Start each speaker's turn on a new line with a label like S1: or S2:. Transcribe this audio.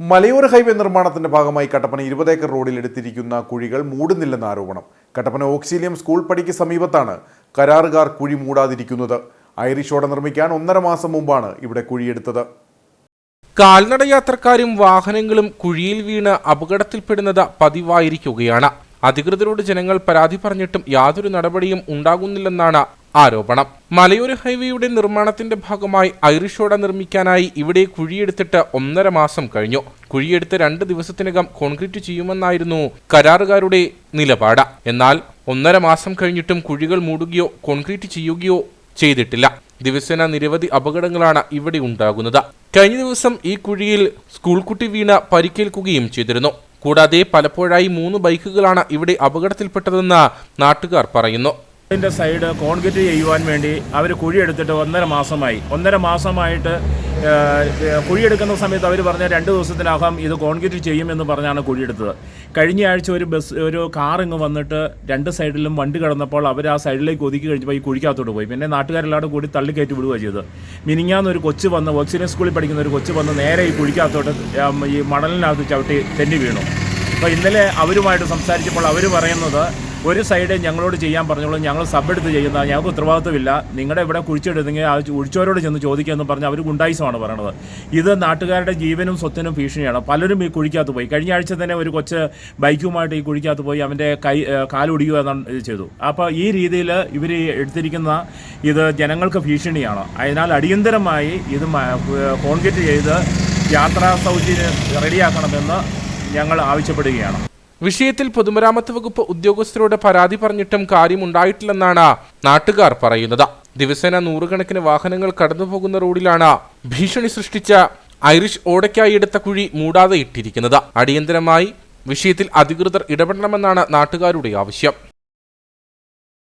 S1: മലയോര ഹൈവേ നിർമ്മാണത്തിന്റെ ഭാഗമായി കട്ടപ്പന ഇരുപത് ഏക്കർ റോഡിൽ എടുത്തിരിക്കുന്ന കുഴികൾ മൂടുന്നില്ലെന്ന ആരോപണം. കട്ടപ്പന ഓക്സിലിയം സ്കൂൾ പടിക്ക് സമീപത്താണ് കരാറുകാർ കുഴി മൂടാതിരിക്കുന്നത്. ഐറിഷ് ഓട നിർമ്മിക്കാൻ ഒന്നര മാസം മുമ്പാണ് ഇവിടെ കുഴിയെടുത്തത്.
S2: കാൽനട യാത്രക്കാരും വാഹനങ്ങളും കുഴിയിൽ വീണ് അപകടത്തിൽപ്പെടുന്നത് പതിവായിരിക്കുകയാണ്. അധികൃതരോട് ജനങ്ങൾ പരാതി പറഞ്ഞിട്ടും യാതൊരു നടപടിയും ഉണ്ടാകുന്നില്ലെന്നാണ് ആരോപണം. മലയോര ഹൈവേയുടെ നിർമ്മാണത്തിന്റെ ഭാഗമായി ഐറിഷോട നിർമ്മിക്കാനായി ഇവിടെ കുഴിയെടുത്തിട്ട് ഒന്നര മാസം കഴിഞ്ഞു. കുഴിയെടുത്ത് രണ്ട് ദിവസത്തിനകം കോൺക്രീറ്റ് ചെയ്യുമെന്നായിരുന്നു കരാറുകാരുടെ നിലപാട്. എന്നാൽ ഒന്നര മാസം കഴിഞ്ഞിട്ടും കുഴികൾ മൂടുകയോ കോൺക്രീറ്റ് ചെയ്യുകയോ ചെയ്തിട്ടില്ല. ദിവസേന നിരവധി അപകടങ്ങളാണ് ഇവിടെ ഉണ്ടാകുന്നത്. കഴിഞ്ഞ ദിവസം ഈ കുഴിയിൽ സ്കൂൾ കുട്ടി വീണ പരിക്കേൽക്കുകയും ചെയ്തിരുന്നു. കൂടാതെ പലപ്പോഴായി മൂന്ന് ബൈക്കുകളാണ് ഇവിടെ അപകടത്തിൽപ്പെട്ടതെന്ന് നാട്ടുകാർ പറയുന്നു.
S3: ഇതിന്റെ സൈഡ് കോൺക്രീറ്റ് ചെയ്യുവാൻ വേണ്ടി അവർ കുഴിയെടുത്തിട്ട് ഒന്നര മാസമായി. ഒന്നര മാസമായിട്ട് കുഴിയെടുക്കുന്ന സമയത്ത് അവർ പറഞ്ഞ രണ്ട് ദിവസത്തിനകം ഇത് കോൺക്രീറ്റ് ചെയ്യുമെന്ന് പറഞ്ഞാണ് കുഴിയെടുത്തത്. കഴിഞ്ഞ ആഴ്ച ഒരു ബസ് ഒരു കാർ ഇങ്ങ് വന്നിട്ട് രണ്ട് സൈഡിലും വണ്ടി കിടന്നപ്പോൾ അവർ ആ സൈഡിലേക്ക് ഒതുക്കി കഴിഞ്ഞപ്പോൾ ഈ കുഴിക്കകത്തോട്ട് പോയി. പിന്നെ നാട്ടുകാരെല്ലാവരും കൂടി തള്ളിക്കയറ്റി വിടുകയാണ് ചെയ്തത്. മിനിങ്ങാന്ന് ഒരു കൊച്ചു വന്ന് ഓക്സിജൻ സ്കൂളിൽ പഠിക്കുന്ന ഒരു കൊച്ചു വന്ന് നേരെ ഈ കുഴിക്കകത്തോട്ട് ഈ മണലിനകത്ത് ചവിട്ടി തെന്നി വീണു. അപ്പോൾ ഇന്നലെ അവരുമായിട്ട് സംസാരിച്ചപ്പോൾ അവർ പറയുന്നത് ഒരു സൈഡ് ഞങ്ങളോട് ചെയ്യാൻ പറഞ്ഞോളൂ ഞങ്ങൾ സബ് എടുത്ത് ചെയ്യുന്ന ഞങ്ങൾക്ക് ഉത്തരവാദിത്വമില്ല. നിങ്ങളുടെ ഇവിടെ കുഴിച്ചെടുത്തെങ്കിൽ ആ ഒഴിച്ചവരോട് ചെന്ന് ചോദിക്കാമെന്ന് പറഞ്ഞ് അവർ ഗുണ്ടായിസമാണ് പറയണത്. ഇത് നാട്ടുകാരുടെ ജീവനും സ്വത്തിനും ഭീഷണിയാണ്. പലരും ഈ കുഴിക്കാത്ത പോയി. കഴിഞ്ഞ ആഴ്ച തന്നെ ഒരു കൊച്ച് ബൈക്കുമായിട്ട് ഈ കുഴിക്കാത്ത പോയി അവന്റെ കൈ കാലൊടിയുക എന്നാണ് ചെയ്തു. അപ്പോൾ ഈ രീതിയിൽ ഇവർ എടുത്തിരിക്കുന്ന ഇത് ജനങ്ങൾക്ക് ഭീഷണിയാണ്. അതിനാൽ അടിയന്തരമായി ഇത് കോൺക്രീറ്റ് ചെയ്ത് യാത്രാ സൗകര്യം റെഡിയാക്കണമെന്ന് ഞങ്ങൾ ആവശ്യപ്പെടുകയാണ്.
S2: വിഷയത്തിൽ പൊതുമരാമത്ത് വകുപ്പ് ഉദ്യോഗസ്ഥരോട് പരാതി പറഞ്ഞിട്ടും കാര്യമുണ്ടായിട്ടില്ലെന്നാണ് നാട്ടുകാർ പറയുന്നത്. ദിവസേന നൂറുകണക്കിന് വാഹനങ്ങൾ കടന്നുപോകുന്ന റോഡിലാണ് ഭീഷണി സൃഷ്ടിച്ച ഐറിഷ് ഓടയ്ക്കായി എടുത്ത കുഴി മൂടാതെ ഇട്ടിരിക്കുന്നത്. അടിയന്തരമായി വിഷയത്തിൽ അധികൃതർ ഇടപെടണമെന്നാണ് നാട്ടുകാരുടെ ആവശ്യം.